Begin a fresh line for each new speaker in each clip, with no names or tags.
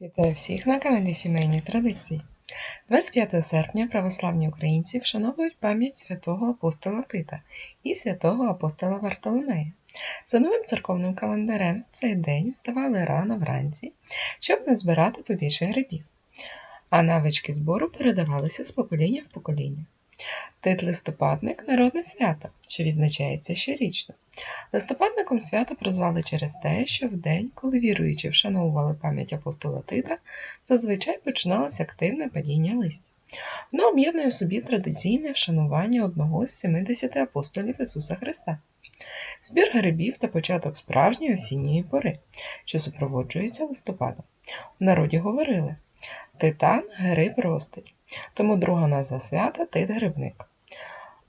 Вітаю всіх на каналі Сімейні Традиції. 25 серпня православні українці вшановують пам'ять святого апостола Тита і святого апостола Вартоломея. За новим церковним календарем в цей день вставали рано вранці, щоб не збирати побільше грибів, а навички збору передавалися з покоління в покоління. Тит листопадник народне свято, що відзначається щорічно. Листопадником свято прозвали через те, що в день, коли віруючі вшановували пам'ять апостола Тита, зазвичай починалося активне падіння листя. Воно об'єднує в собі традиційне вшанування одного з 70 апостолів Ісуса Христа. Збір грибів та початок справжньої осінньої пори, що супроводжується листопадом. У народі говорили Титан гриб ростить, тому друга назва свята Тит грибник.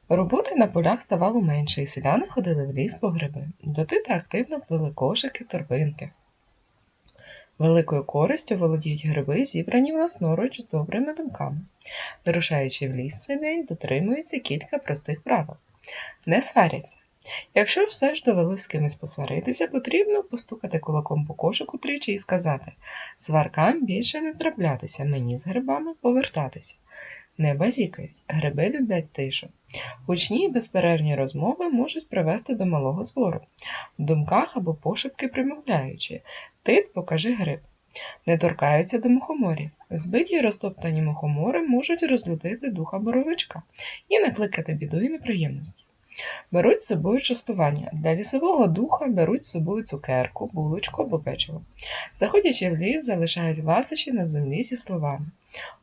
Роботи на полях ставало менше, і селяни ходили в ліс по гриби. До тита активно плели кошики, торбинки. Великою користю володіють гриби, зібрані власноруч з добрими думками. Вирушаючи в ліс день, дотримуються кілька простих правил. Не сваряться. Якщо все ж довелось з кимось посваритися, потрібно постукати кулаком по кошику тричі і сказати сваркам більше не траплятися, мені з грибами повертатися. Не базікають, гриби люблять тишу. Гучні і безперервні розмови можуть привести до малого збору, в думках або пошепки примовляючи Тит покажи гриб. Не торкаються до мухоморів. Збиті розтоптані мухомори можуть розлютити духа боровичка і накликати біду і неприємності. Беруть з собою частування. Для лісового духа беруть з собою цукерку, булочку або печиво. Заходячи в ліс, залишають ласощі на землі зі словами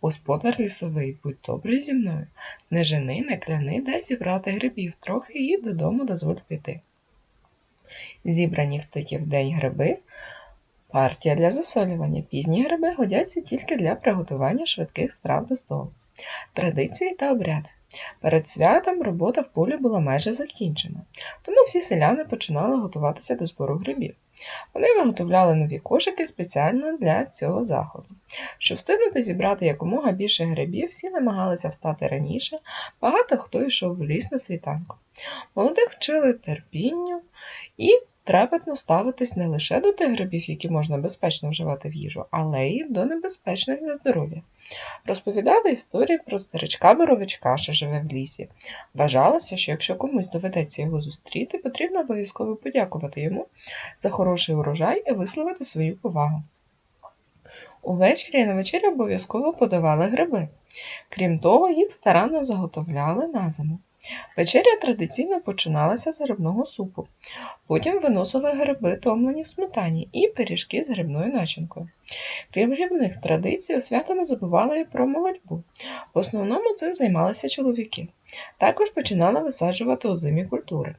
Господар лісовий, будь добрий зі мною. Не жени, не кляни, дай зібрати грибів трохи і додому дозволь піти. Зібрані в такі в день гриби. Партія для засолювання. Пізні гриби годяться тільки для приготування швидких страв до столу. Традиції та обряди. Перед святом робота в полі була майже закінчена, тому всі селяни починали готуватися до збору грибів. Вони виготовляли нові кошики спеціально для цього заходу. Щоб встигнути зібрати якомога більше грибів, всі намагалися встати раніше, багато хто йшов в ліс на світанку. Молодих вчили терпінню і трепетно ставитись не лише до тих грибів, які можна безпечно вживати в їжу, але й до небезпечних для здоров'я. Розповідали історії про старичка боровичка, що живе в лісі. Вважалося, що якщо комусь доведеться його зустріти, потрібно обов'язково подякувати йому за хороший урожай і висловити свою повагу. Увечері на вечерю обов'язково подавали гриби. Крім того, їх старанно заготовляли на зиму. Вечеря традиційно починалася з грибного супу. Потім виносили гриби, томлені в сметані, і пиріжки з грибною начинкою. Крім грибних традицій, у свято не забували і про молодьбу. В основному цим займалися чоловіки. Також починали висаджувати озимі культури.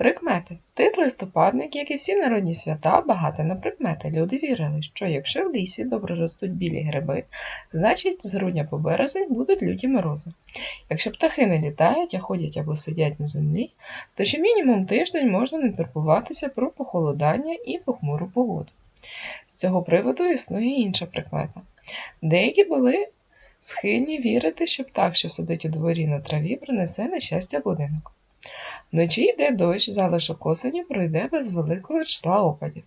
Прикмети. Тит листопадник, як і всі народні свята, багато на прикмети. Люди вірили, що якщо в лісі добре ростуть білі гриби, значить з грудня по березень будуть люті морози. Якщо птахи не літають, а ходять або сидять на землі, то ще мінімум тиждень можна не турбуватися про похолодання і похмуру погоду. З цього приводу існує інша прикмета. Деякі були схильні вірити, що птах, що сидить у дворі на траві, принесе нещастя будинку. Вночі йде дощ, залишок осені пройде без великого числа опадів.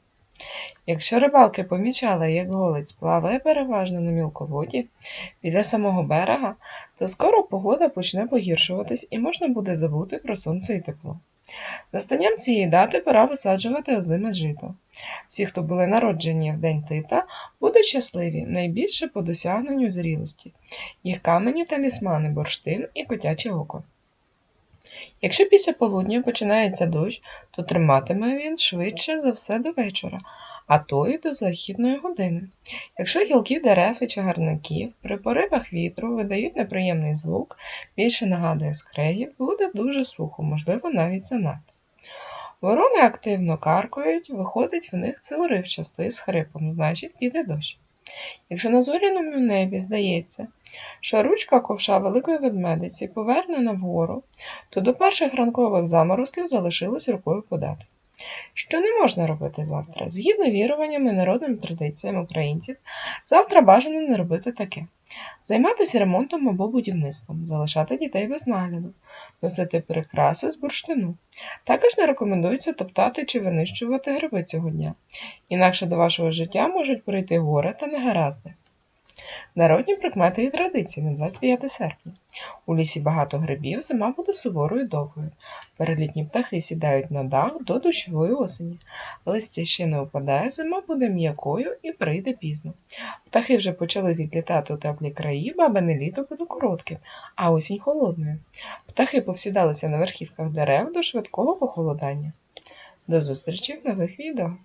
Якщо рибалки помічали, як голець плаває переважно на мілководі біля самого берега, то скоро погода почне погіршуватись і можна буде забути про сонце і тепло. Настанням цієї дати пора висаджувати озиме жито. Всі, хто були народжені в день тита, будуть щасливі найбільше по досягненню зрілості, їх камені талісмани, бурштин і котяче око. Якщо після полудня починається дощ, то триматиме він швидше за все до вечора, а то й до західної години. Якщо гілки дерев і чагарників при поривах вітру видають неприємний звук, більше нагадує скреї, буде дуже сухо, можливо, навіть занадто. Ворони активно каркають, виходить в них це уривчасто із хрипом, значить піде дощ. Якщо на зоряному небі здається, що ручка ковша великої ведмедиці повернена вгору, то до перших ранкових заморозків залишилось рукою подати. Що не можна робити завтра? Згідно віруванням і народним традиціям українців, завтра бажано не робити таке. Займатися ремонтом або будівництвом, залишати дітей без нагляду, носити прикраси з бурштину. Також не рекомендується топтати чи винищувати гриби цього дня, інакше до вашого життя можуть прийти горе та негаразди. Народні прикмети і традиції на 25 серпня. У лісі багато грибів, зима буде суворою довгою. Перелітні птахи сідають на дах до дощової осені. Листя ще не опадає, зима буде м'якою і прийде пізно. Птахи вже почали відлітати у теплі краї, бабине літо буде коротким, а осінь холодною. Птахи повсідалися на верхівках дерев до швидкого похолодання. До зустрічі в нових відео!